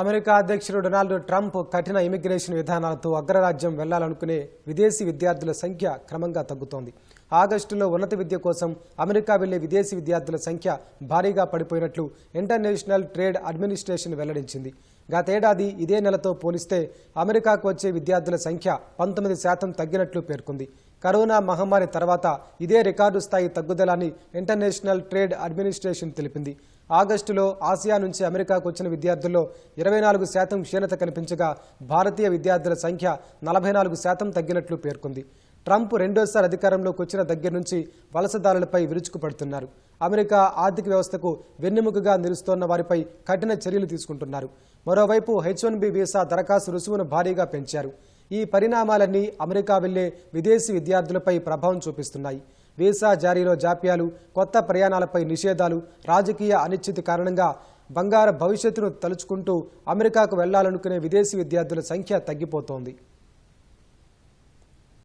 America అధ్యక్షుడు Donald Trump కఠిన immigration విధానాలతో అగ్రరాజ్యం వెళ్ళాలనుకునే విదేశీ విద్యార్థుల సంఖ్య క్రమంగా తగ్గుతోంది. ఆగస్టులో ఉన్నత విద్య కోసం అమెరికా వెళ్ళే విదేశీ విద్యార్థుల సంఖ్య భారీగా పడిపోయినట్లు ఇంటర్నేషనల్ ట్రేడ్ అడ్మినిస్ట్రేషన్ వెల్లడించింది. గతేడాది ఇదే నెలతో పోలిస్తే అమెరికాకు వచ్చే విద్యార్థుల సంఖ్య పంతొమ్మిది శాతం తగ్గినట్లు పేర్కొంది. కరోనా మహమ్మారి తర్వాత ఇదే రికార్డు స్థాయి తగ్గుదలని ఇంటర్నేషనల్ ట్రేడ్ అడ్మినిస్ట్రేషన్ తెలిపింది. ఆగస్టులో ఆసియా నుంచి అమెరికాకు వచ్చిన విద్యార్థుల్లో ఇరవై నాలుగు శాతం క్షీణత కనిపించగా భారతీయ విద్యార్థుల సంఖ్య నలభై నాలుగు శాతం తగ్గినట్లు పేర్కొంది. ట్రంప్ రెండోసారి అధికారంలోకి వచ్చిన దగ్గర నుంచి వలసదారులపై విరుచుకుపడుతున్నారు. అమెరికా ఆర్థిక వ్యవస్థకు వెన్నెముకగా నిలుస్తోన్న వారిపై కఠిన చర్యలు తీసుకుంటున్నారు. మరోవైపు హెచ్ వన్ బి వీసా దరఖాస్తు రుసుమును భారీగా పెంచారు. ఈ పరిణామాలన్నీ అమెరికా వెళ్ళే విదేశీ విద్యార్థులపై ప్రభావం చూపిస్తున్నాయి. వీసా జారీలో జాప్యాలు కొత్త ప్రయాణాలపై నిషేధాలు రాజకీయ అనిశ్చితి కారణంగా బంగారు భవిష్యత్తును తలుచుకుంటూ అమెరికాకు వెళ్ళాలనుకునే విదేశీ విద్యార్థుల సంఖ్య తగ్గిపోతోంది.